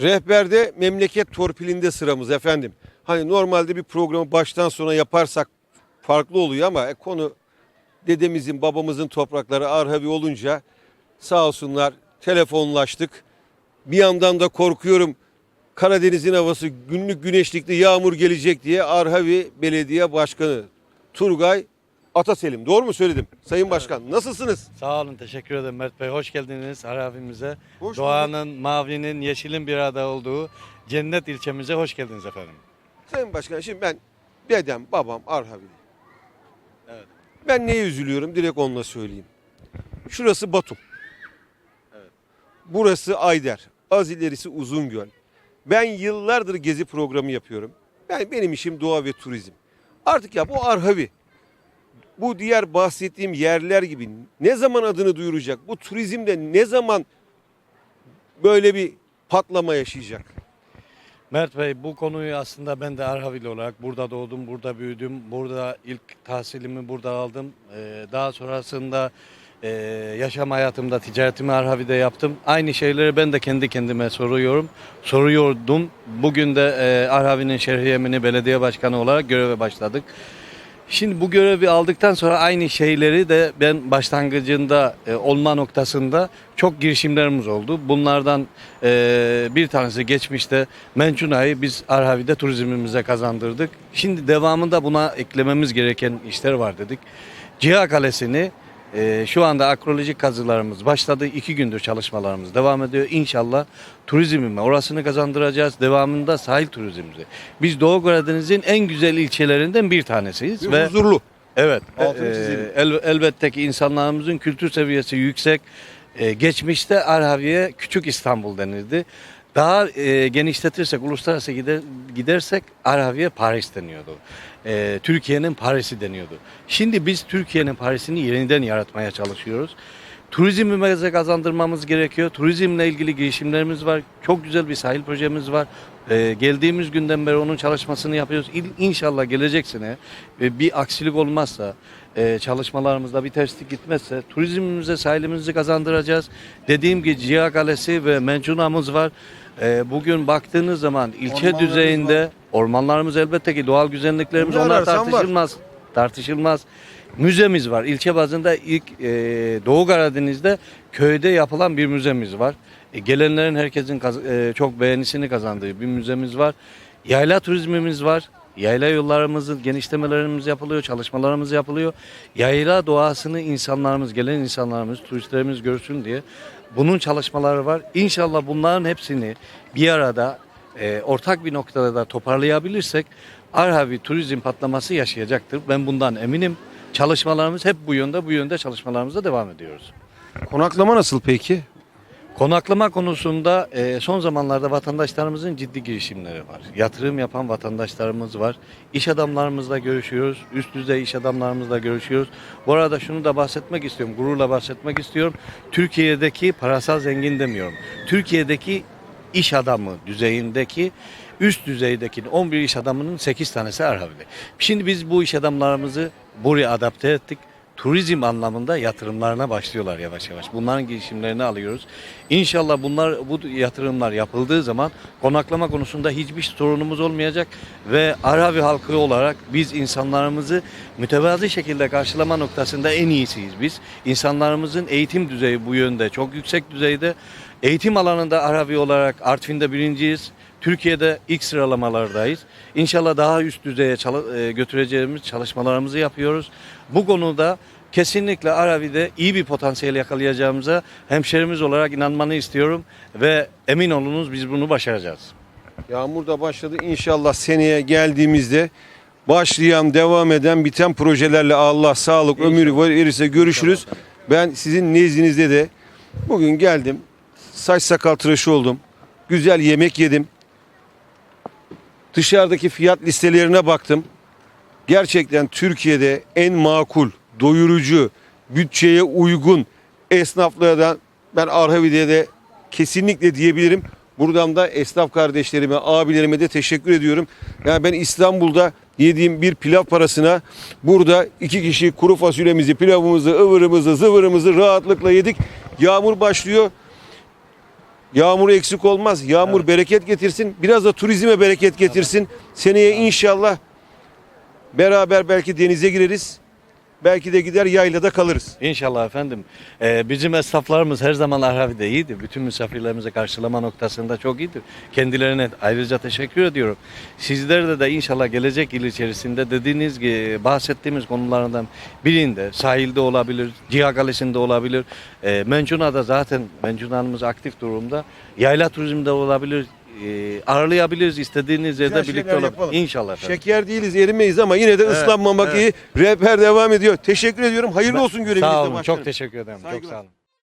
Rehberde memleket torpilinde sıramız efendim. Hani normalde bir programı baştan sona yaparsak farklı oluyor ama e, konu dedemizin babamızın toprakları Arhavi olunca sağ olsunlar telefonlaştık. Bir yandan da korkuyorum Karadeniz'in havası günlük güneşlikli yağmur gelecek diye Arhavi Belediye Başkanı Turgay Ataselim. Doğru mu söyledim? Sayın Başkan nasılsınız? Sağ olun, teşekkür ederim Mert Bey. Hoş geldiniz Arabimize. Hoş Doğanın, mavinin, yeşilin bir arada olduğu cennet ilçemize hoş geldiniz efendim. Sayın Başkan şimdi ben dedem babam Arhavili. Evet. Ben neye üzülüyorum direkt onunla söyleyeyim. Şurası Batum. Evet. Burası Ayder. Az ilerisi Uzungöl. Ben yıllardır gezi programı yapıyorum. Ben benim işim doğa ve turizm. Artık ya bu Arhavi. Bu diğer bahsettiğim yerler gibi ne zaman adını duyuracak? Bu turizmde ne zaman böyle bir patlama yaşayacak? Mert Bey bu konuyu aslında ben de Arhavili olarak burada doğdum, burada büyüdüm. Burada ilk tahsilimi burada aldım. Ee, daha sonrasında e, yaşam hayatımda ticaretimi Arhavi'de yaptım. Aynı şeyleri ben de kendi kendime soruyorum. Soruyordum. Bugün de e, Arhavi'nin şehriyemini belediye başkanı olarak göreve başladık. Şimdi bu görevi aldıktan sonra aynı şeyleri de ben başlangıcında e, olma noktasında çok girişimlerimiz oldu. Bunlardan e, bir tanesi geçmişte Mencuna'yı biz Arhavi'de turizmimize kazandırdık. Şimdi devamında buna eklememiz gereken işler var dedik. Ciha Kalesi'ni e, şu anda akrolojik kazılarımız başladı. İki gündür çalışmalarımız devam ediyor. İnşallah turizmime orasını kazandıracağız. Devamında sahil turizmimizi. Biz Doğu Karadeniz'in en güzel ilçelerinden bir tanesiyiz. Ve huzurlu. Evet. Altını e, el- elbette ki insanlarımızın kültür seviyesi yüksek. E, geçmişte Arhavi'ye küçük İstanbul denildi. Daha e, genişletirsek, uluslararası gider, gidersek Arhavi'ye Paris deniyordu. E, Türkiye'nin Paris'i deniyordu. Şimdi biz Türkiye'nin Paris'ini yeniden yaratmaya çalışıyoruz. Turizmimize kazandırmamız gerekiyor. Turizmle ilgili girişimlerimiz var. Çok güzel bir sahil projemiz var. Ee, geldiğimiz günden beri onun çalışmasını yapıyoruz. İl- İnşallah gelecek sene e, bir aksilik olmazsa, e, çalışmalarımızda bir terslik gitmezse turizmimize sahilimizi kazandıracağız. Dediğim gibi Ciha Kalesi ve Mencuna'mız var. E, bugün baktığınız zaman ilçe Ormanlarımız düzeyinde ormanlarımız elbette ki doğal güzelliklerimiz Ne onlar ararsan var. tartışılmaz. Tartışılmaz. Müzemiz var. İlçe bazında ilk e, Doğu Karadeniz'de köyde yapılan bir müzemiz var. E, gelenlerin herkesin kaz- e, çok beğenisini kazandığı bir müzemiz var. Yayla turizmimiz var. Yayla yollarımızın genişlemelerimiz yapılıyor, çalışmalarımız yapılıyor. Yayla doğasını insanlarımız, gelen insanlarımız, turistlerimiz görsün diye bunun çalışmaları var. İnşallah bunların hepsini bir arada e, ortak bir noktada da toparlayabilirsek Arhavi turizm patlaması yaşayacaktır. Ben bundan eminim. Çalışmalarımız hep bu yönde, bu yönde çalışmalarımıza devam ediyoruz. Konaklama nasıl peki? Konaklama konusunda e, son zamanlarda vatandaşlarımızın ciddi girişimleri var. Yatırım yapan vatandaşlarımız var. İş adamlarımızla görüşüyoruz. Üst düzey iş adamlarımızla görüşüyoruz. Bu arada şunu da bahsetmek istiyorum. Gururla bahsetmek istiyorum. Türkiye'deki parasal zengin demiyorum. Türkiye'deki iş adamı düzeyindeki üst düzeydeki 11 iş adamının 8 tanesi Arhavili. Şimdi biz bu iş adamlarımızı buraya adapte ettik turizm anlamında yatırımlarına başlıyorlar yavaş yavaş. Bunların girişimlerini alıyoruz. İnşallah bunlar bu yatırımlar yapıldığı zaman konaklama konusunda hiçbir sorunumuz olmayacak ve Arabi halkı olarak biz insanlarımızı mütevazi şekilde karşılama noktasında en iyisiyiz biz. İnsanlarımızın eğitim düzeyi bu yönde çok yüksek düzeyde. Eğitim alanında Arabi olarak Artvin'de birinciyiz. Türkiye'de ilk sıralamalardayız. İnşallah daha üst düzeye e, götüreceğimiz çalışmalarımızı yapıyoruz. Bu konuda kesinlikle Arabi'de iyi bir potansiyel yakalayacağımıza hemşerimiz olarak inanmanı istiyorum ve emin olunuz biz bunu başaracağız. Yağmur da başladı. İnşallah seneye geldiğimizde başlayan, devam eden, biten projelerle Allah sağlık, ömür verirse görüşürüz. Ben sizin nezdinizde de bugün geldim. Saç sakal tıraşı oldum. Güzel yemek yedim. Dışarıdaki fiyat listelerine baktım. Gerçekten Türkiye'de en makul, doyurucu, bütçeye uygun esnaflardan ben Arhavi'de de kesinlikle diyebilirim. Buradan da esnaf kardeşlerime, abilerime de teşekkür ediyorum. Yani ben İstanbul'da yediğim bir pilav parasına burada iki kişi kuru fasulyemizi, pilavımızı, ıvırımızı, zıvırımızı rahatlıkla yedik. Yağmur başlıyor. Yağmur eksik olmaz. Yağmur Evet. bereket getirsin. Biraz da turizme bereket getirsin. Seneye inşallah beraber belki denize gireriz. Belki de gider yaylada kalırız. İnşallah efendim. Ee, bizim esnaflarımız her zaman Arhavi'de iyiydi. Bütün misafirlerimizi karşılama noktasında çok iyidir. Kendilerine ayrıca teşekkür ediyorum. Sizler de inşallah gelecek yıl içerisinde dediğiniz gibi bahsettiğimiz konulardan birinde sahilde olabilir, Ciha Kalesi'nde olabilir. E, Mencuna'da zaten Mencuna Hanımız aktif durumda. Yayla turizmde olabilir. E, ağırlayabiliriz istediğiniz yerde Güzel birlikte şeyler yapalım. İnşallah efendim. Şeker değiliz, erimeyiz ama yine de ıslanmamak iyi. Rehber devam ediyor. Teşekkür ediyorum. Hayırlı olsun görevinizde Sağ olun. başkanım. Çok teşekkür ederim. Çok Saygılar. sağ olun.